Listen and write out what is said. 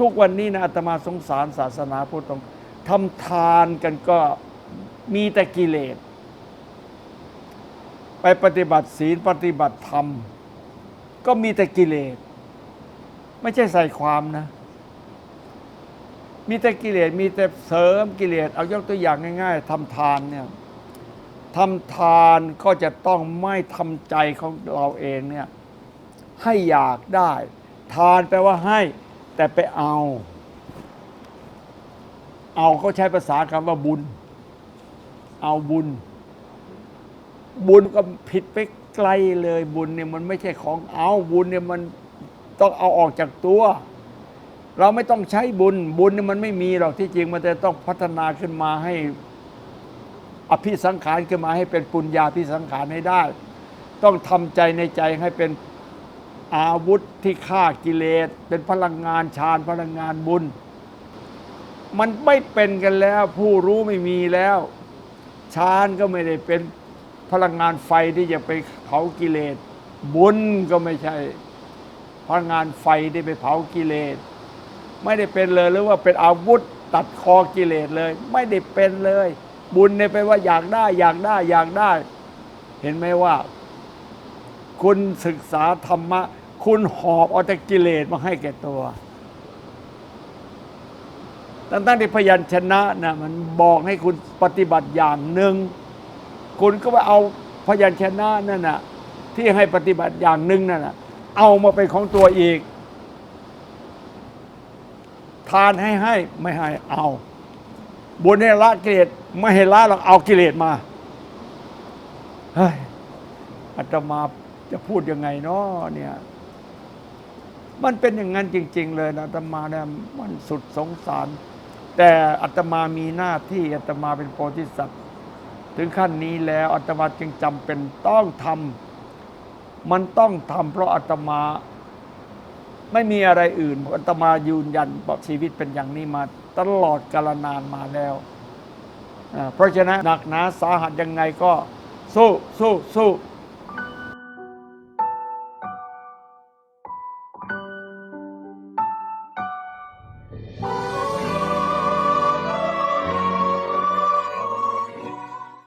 ทุกวันนี้นะอาตมาสงสารศาสนาพุทธตรงทำทานกันก็มีแต่กิเลส ไปปฏิบัติศีลปฏิบัติธรรม ก็มีแต่กิเลส ไม่ใช่ใส่ความนะ มีแต่กิเลสมีแต่เสริมกิเลส เอายกตัวอย่างง่าย ๆทำทานเนี่ยทำทานก็จะต้องไม่ทำใจของเราเองเนี่ยให้อยากได้ ทานแปลว่าให้ แต่ไปเอา เอาเขาใช้ภาษาคำว่าบุญ เอาบุญ บุญก็ผิดไปไกลเลยบุญเนี่ยมันไม่ใช่ของเอาบุญเนี่ยมันต้องเอาออกจากตัว เราไม่ต้องใช้บุญ บุญเนี่ยมันไม่มีหรอกที่จริงมันจะต้องพัฒนาขึ้นมาให้ อภิสังขารขึ้นมาให้เป็นปุญญาภิสังขารให้ได้ ต้องทำใจในใจให้เป็น อาวุธที่ฆ่ากิเลส เป็นพลังงานฌานพลังงานบุญ มันไม่เป็นกันแล้ว ผู้รู้ไม่มีแล้วฌานก็ไม่ได้เป็นพลังงานไฟที่จะไปเผากิเลส บุญก็ไม่ใช่ พลังงานไฟที่ไปเผากิเลส ไม่ได้เป็นเลยหรือว่าเป็นอาวุธตัดคอกิเลสเลย ไม่ได้เป็นเลย บุญเนี่ยไปว่าอยากได้อยากได้อยากได้ เห็นไหมว่า คุณศึกษาธรรมะ คุณหอบเอาแต่กิเลสมาให้แก่ตัวตั้งแตั้งที่พยัญชนะนะมันบอกให้คุณปฏิบัติอย่างหนึ่ง คุณก็ไปเอาพยัญชนะนั่นน่ะที่ให้ปฏิบัติอย่างหนึ่งนั่นน่ะเอามาเป็นของตัวอีก ทานให้ให้ไม่ให้เอาบุญให้ละกิเลสไม่ให้ละเราเอากิเลสมาเฮ้ยอาตมา จะพูดยังไงเนาะเนี่ย มันเป็นอย่างนั้นจริง ๆ เลยนะอาตมาเนี่ยมันสุดสงสาร แต่อาตมามีหน้าที่อาตมาเป็นโพธิสัตว์ ถึงขั้นนี้แล้วอาตมาจึงจำเป็นต้องทำมันต้องทำเพราะอาตมาไม่มีอะไรอื่นอาตมายืนยันบอกชีวิตเป็นอย่างนี้มาตลอดกาลนานมาแล้ว เพราะฉะนั้นหนักหนาสาหัสยังไงก็สู้สู้สู้